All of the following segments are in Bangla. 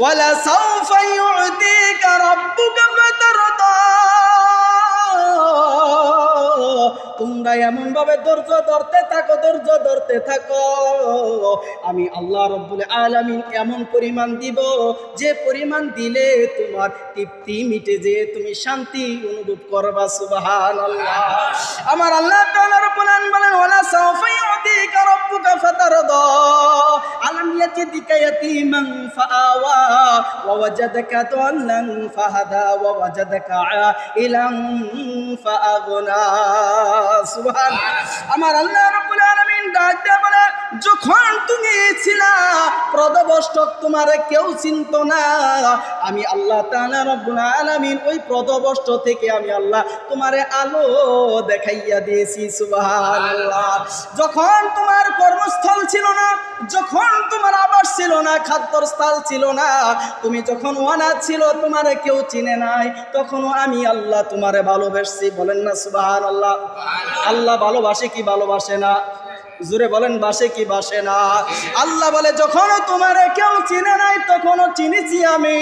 ولسوف يعطيك ربك فترضى তোমরা এমন ভাবে ধৈর্য ধরতে থাকো ধৈর্য ধরতে থাকো আমি আল্লাহ রব্বুল আলামিন এমন পরিমাণ দিব যে পরিমাণ দিলে তোমার তৃপ্তি মিটে যে তুমি শান্তি অনুভব করবা সুবহানাল্লাহ আমার আল্লাহ তাআলা রব্বুল আলামিন বলেন ওয়ালা সাউফা ওয়াজাদাকা দাল্লান ফাহাদা ওয়া ওয়াজাদাকা আইলান ফাআগনা সুবহান আমার আল্লাহ রাব্বুল ডাক যখন তুমি ছিলা, প্রদবষ্টক তোমার কেউ চিনত না। আমি আল্লাহ তাআলা রব্বুল আলামিন ওই প্রদবষ্ট থেকে আমি আল্লাহ তোমারে আলো দেখাইয়া দিয়েছি। সুবহানাল্লাহ। যখন তোমার কর্মস্থল ছিল না, যখন তোমার আবাস ছিল না, খাদ্যর স্থল ছিল না। তুমি যখন অনাথ ছিল, তোমার কেউ চিনে নাই। তখনও আমি আল্লাহ তোমারে ভালোবাসছি বলেন না সুবাহান আল্লাহ আল্লাহ ভালোবাসে কি ভালোবাসে না? জুড়ে বলেন, বাসে কি বাসে না? আল্লাহ বলে, যখন তোমার কেউ চিনে নাই, তখনও চিনেছি আমি।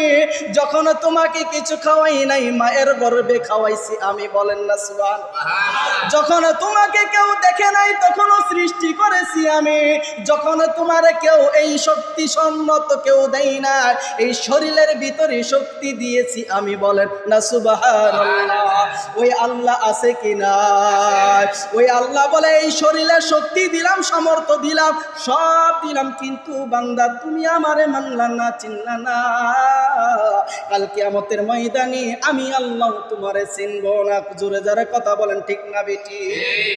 যখন তোমাকে কিছু খাওয়াই নাই, মায়ের গর্বে খাওয়াইছি আমি, বলেন না সুবান যখন তোমাকে কেউ দেখে নাই, তখনও সৃষ্টি আমি, যখন তোমার কেউ এই শক্তি সম্মত কেউ দেই না, এই শরীরের ভিতরে শক্তি দিয়েছি আমি বলেন, না সুবাহ ওই আল্লাহ আছে কি না ওই আল্লাহ বলে, এই শরীরে শক্তি দিলাম, সামর্থ্য দিলাম, সব দিলাম, কিন্তু বান্দা, তুমি আমারে মানলা না, চিনলা না। কালকে আমাদের ময়দানে আমি আল্লাহ তোমারে চিনব না। জোরে যারা কথা বলেন, ঠিক না বেটি?